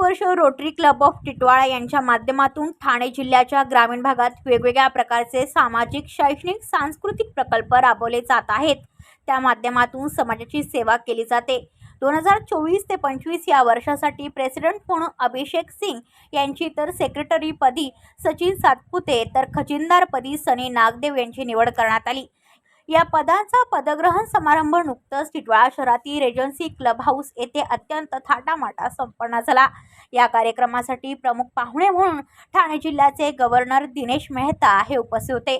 वर्ष rotary club of Titwala यांच्या माध्यमातून ठाणे जिल्ह्याच्या ग्रामीण भागात वेगवेगळ्या प्रकारचे सामाजिक शैक्षणिक सांस्कृतिक प्रकल्प राबवले जात आहेत. त्या माध्यमातून समाजाची सेवा केली जाते. दोन हजार चोवीस ते पंचवीस या वर्षासाठी प्रेसिडेंट म्हणून अभिषेक सिंग यांची तर सेक्रेटरीपदी सचिन सातपुते तर खजिनदारपदी सनी नागदेव यांची निवड करण्यात आली. या पदांचा पदग्रहण समारंभ नुकतंच टिटवाळा शहरातील रेजन्सी क्लब हाऊस येथे अत्यंत थाटामाटा संपन्न झाला. या कार्यक्रमासाठी प्रमुख पाहुणे म्हणून ठाणे जिल्ह्याचे गव्हर्नर दिनेश मेहता हे उपस्थित होते.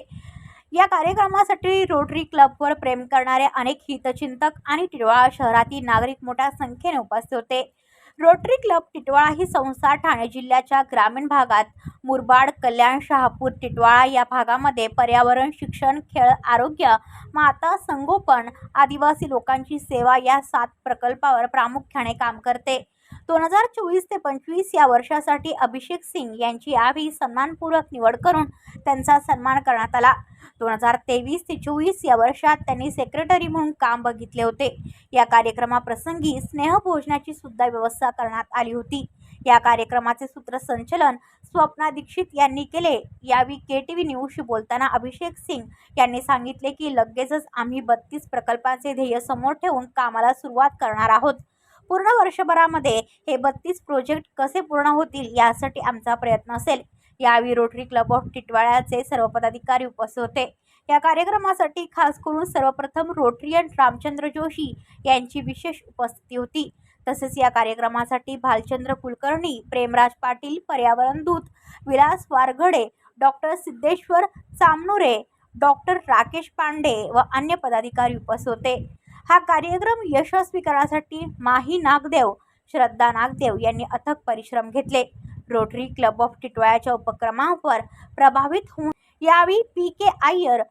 या कार्यक्रमासाठी रोटरी क्लबवर प्रेम करणारे अनेक हितचिंतक आणि टिटवाळा शहरातील नागरिक मोठ्या संख्येने उपस्थित होते. रोटरी क्लब टिटवाळा ही संस्था ठाणे जिल्ह्याच्या ग्रामीण भागात मुरबाड कल्याण शहापूर टिटवाळा या भागामध्ये पर्यावरण शिक्षण खेळ आरोग्य माता संगोपन आदिवासी लोकांची सेवा या सात प्रकल्पावर प्रामुख्याने काम करते. दोन हजार चोवीस ते पंचवीस या वर्षासाठी अभिषेक सिंग यांची यावेळी सन्मानपूर्वक निवड करून त्यांचा सन्मान करण्यात आला. दोन हजार तेवीस ते चोवीस या वर्षात त्यांनी सेक्रेटरी म्हणून काम बघितले होते. या कार्यक्रमाप्रसंगी स्नेहभोजनाची सुद्धा व्यवस्था करण्यात आली होती. या कार्यक्रमाचे सूत्रसंचलन स्वप्ना दीक्षित यांनी केले. यावेळी के टी व्ही न्यूजशी बोलताना अभिषेक सिंग यांनी सांगितले की लगेचच आम्ही बत्तीस प्रकल्पांचे ध्येय समोर ठेवून कामाला सुरुवात करणार आहोत. पूर्ण वर्षभरामध्ये हे बत्तीस प्रोजेक्ट कसे पूर्ण होतील यासाठी आमचा प्रयत्न असेल. यावेळी रोटरी क्लब ऑफ टिटवाळ्याचे सर्व पदाधिकारी उपस्थित होते. या कार्यक्रमासाठी खास करून सर्वप्रथम रोटरियन रामचंद्र जोशी यांची विशेष उपस्थिती होती. तसेच या कार्यक्रमासाठी भालचंद्र कुलकर्णी प्रेमराज पाटील पर्यावरण दूत विलास वारघडे डॉक्टर सिद्धेश्वर चामनुरे डॉक्टर राकेश पांडे व अन्य पदाधिकारी उपस्थित होते. हा कार्यक्रम यशस्वी करण्यासाठी माही नागदेव श्रद्धा नागदेव यांनी अथक परिश्रम घेतले. रोटरी क्लब ऑफ टिटवाळ्याच्या उपक्रमावर प्रभावित होऊन यावेळी P K Iyer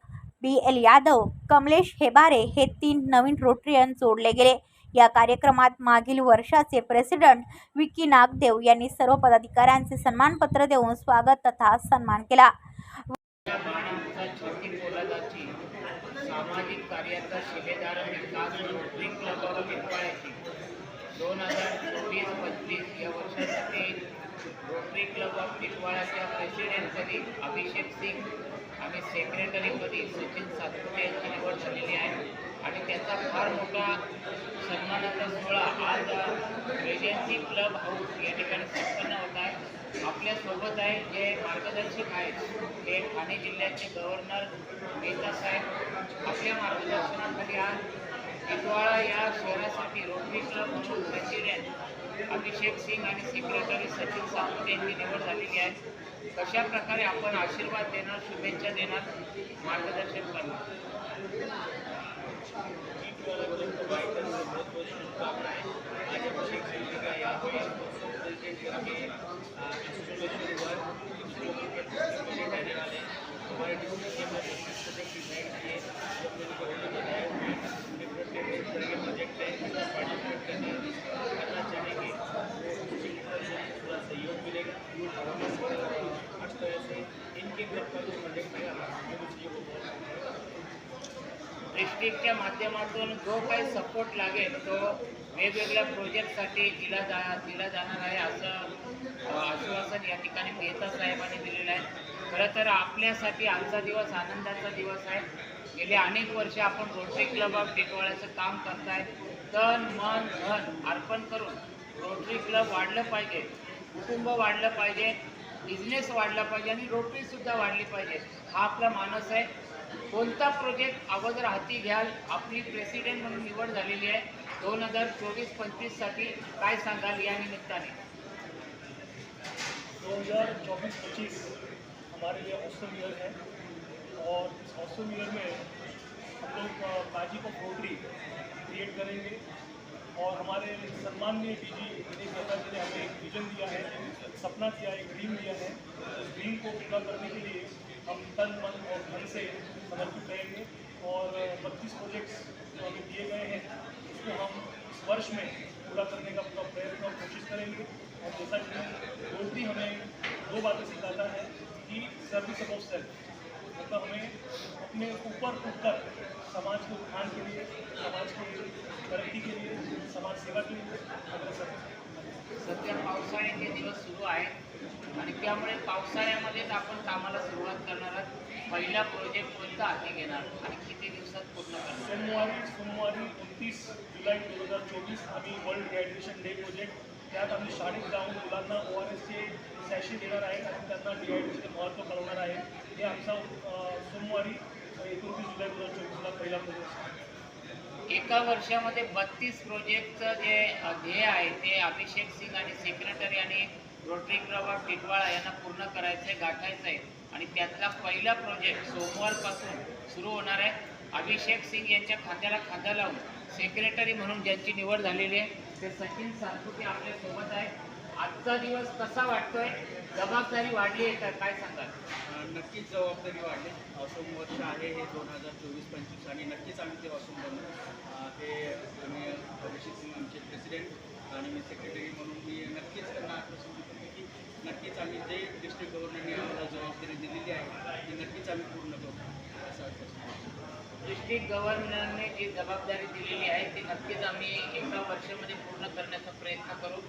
B L Yadav Kamlesh Hebare हे तीन नवीन रोटरियन जोडले गेले. या कार्यक्रमात मागील वर्षाचे प्रेसिडेंट विकी नागदेव यांनी सर्व पदाधिकाऱ्यांचे सन्मानपत्र देऊन स्वागत तथा सन्मान केला. छोटी सामाजिक कार्याचा शिलेदार विकास रोटरी क्लब ऑफ पिंपळाची दोन हजार चोवीस पंचवीस या वर्षासाठी रोटरी क्लब ऑफ टिटवाळाच्या प्रेसिडेंटपदी अभिषेक सिंग आणि सेक्रेटरीपदी सचिन सातपुते यांची निवड झालेली आहे. आणि त्याचा फार मोठा सन्मानाचा सोहळा आज रेजन्सी क्लब हाऊस या ठिकाणी संपन्न होत आहे. आपल्यासोबत आहे जे मार्गदर्शक आहेत ते ठाणे जिल्ह्याचे गव्हर्नर मेहता साहेब. आपल्या मार्गदर्शनाखाली आज टिटवाळा या शहरासाठी रोटरी क्लब म्हणून प्रेसिडेंट अभिषेक सिंग आणि सेक्रेटरी सचिन सावंत यांची निवड झालेली आहे. कशा प्रकारे आपण आशीर्वाद देणार शुभेच्छा देणार मार्गदर्शन करणार? डिस्ट्रिक्टच्या माध्यमातून जो काही सपोर्ट लागेल तो वेगवेगळ्या प्रोजेक्टसाठी दिला जा दिला जाणार आहे असं आश्वासन या ठिकाणी मेहता साहेबांनी दिलेलं आहे. खरं तर आपल्यासाठी आजचा दिवस आनंदाचा दिवस आहे. गेले अनेक वर्ष आपण रोटरी क्लब ऑफ टिटवाळ्याचं काम करताय. तन मन धन अर्पण करून रोटरी क्लब वाढलं पाहिजे कुटुंब वाढलं पाहिजे. बिझनेस वाढला पाहिजे आणि रोटरीसुद्धा वाढली पाहिजे. हा आपला मानस आहे. कोणता प्रोजेक्ट अगोदर हाती घ्याल आपली प्रेसिडेंट म्हणून निवड झालेली आहे. दोन हजार चोवीस पंचवीससाठी काय सांगाल या निमित्ताने? दो हज़ार चौबीस पच्चीस हमारे लिए ऑसम ईयर है. और इस ऑसम ईयर में हम लोग मैजिक रोटरी क्रिएट करेंगे. और हमारे सम्माननीय डी जी दिनेश मेहता जी ने हमें एक विजन दिया है, सपना दिया, एक ड्रीम दिया है। उस ड्रीम को पूरा करने के लिए हम तन, मन और धन से समर्पित रहेंगे और बत्तीस प्रोजेक्ट्स जो हमें दिए गए हैं, उसको हम इस वर्ष में पूरा करने का पूरा प्रयत्न और कोशिश करेंगे। और जैसा कि रोटरी हमें दो बातें सिखाता है कि सर्विस ऑफ़ सेल्फ मतलब हमें अपने ऊपर उठकर समाज के उत्थान के लिए समाज की तरक्की के लिए समाज सेवा के लिए अग्रसर सध्या पावसाळ्याचे दिवस सुरू आहेत आणि त्यामुळे पावसाळ्यामध्येच आपण कामाला सुरुवात करणार आहोत. पहिला प्रोजेक्ट कोणता हाती घेणार आणि किती दिवसात पूर्ण करणार? सोमवारी सोमवारी एकोणतीस जुलै दोन हजार चोवीस आम्ही वर्ल्ड डिहायड्रेशन डे प्रोजेक्ट त्यात आम्ही शाळेत जाऊन मुलांना ओ आर एसचे सॅशी देणार आहे आणि त्यांना डिहायड्रेशनचे महत्त्व कळवणार आहे. हे आमचा सोमवारी एकोणतीस जुलै दोन हजार चोवीसला पहिला प्रोजेक्ट आहे एका वर्षामध्ये बत्तीस प्रोजेक्टचं जे ध्येय आहे ते अभिषेक सिंग आणि सेक्रेटरी आणि रोटरी क्लब ऑफ टिटवाळा यांना पूर्ण करायचं आहे गाठायचं आहे आणि त्यातला पहिला प्रोजेक्ट सोमवारपासून सुरू होणार आहे. अभिषेक सिंग यांच्या खांद्याला खांदा लावून सेक्रेटरी म्हणून ज्यांची निवड झालेली आहे ते सचिन सातपुते आपल्यासोबत आहे आजचा दिवस कसा वाटतोय? जबाबदारी वाढली आहे का? काय सांगाल? नक्कीच जबाबदारी वाढली. असोम वर्ष आहे हे दोन हजार चोवीस पंचवीस आणि नक्कीच आम्ही ते असोम बनू. अं, हे आम्ही अभिषेक सिंग आमचे प्रेसिडेंट आणि मी सेक्रेटरी म्हणून मी नक्कीच त्यांना आश्वासन देतो की नक्कीच आम्ही जे डिस्ट्रिक्ट गव्हर्नरने आम्हाला जबाबदारी दिलेली आहे ती नक्कीच आम्ही पूर्ण करू असं आश्वासन. डिस्ट्रिक्ट गव्हर्नरने जी जबाबदारी दिलेली आहे ती नक्कीच आम्ही एका वर्षामध्ये पूर्ण करण्याचा प्रयत्न करू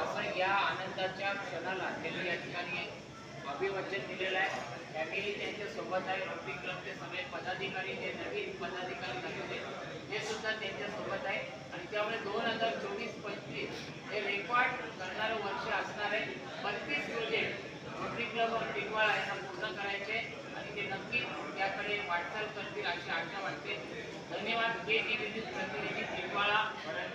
असं या आनंदाच्या क्षणाला त्यांनी या ठिकाणी अभिवाचन दिलेलं आहे. फॅमिली त्यांच्यासोबत आहे रोटरी क्लबचे सगळे पदाधिकारी जे नवीन पदाधिकारी झालेले ते सुद्धा त्यांच्यासोबत आहे. आणि त्यामुळे दोन हजार चोवीस पंचवीस हे रेकॉर्ड करणारं वर्ष असणार आहे. पंचवीस प्रोजेक्ट म्हणजे रोटरी क्लब ऑफ टिटवाळा यांना पूर्ण करायचे. आणि ते नक्की त्याकडे वाटचाल करतील अशी आशा वाटते. धन्यवाद. के टी व्ही न्यूज प्रतिनिधी Titwala Bharat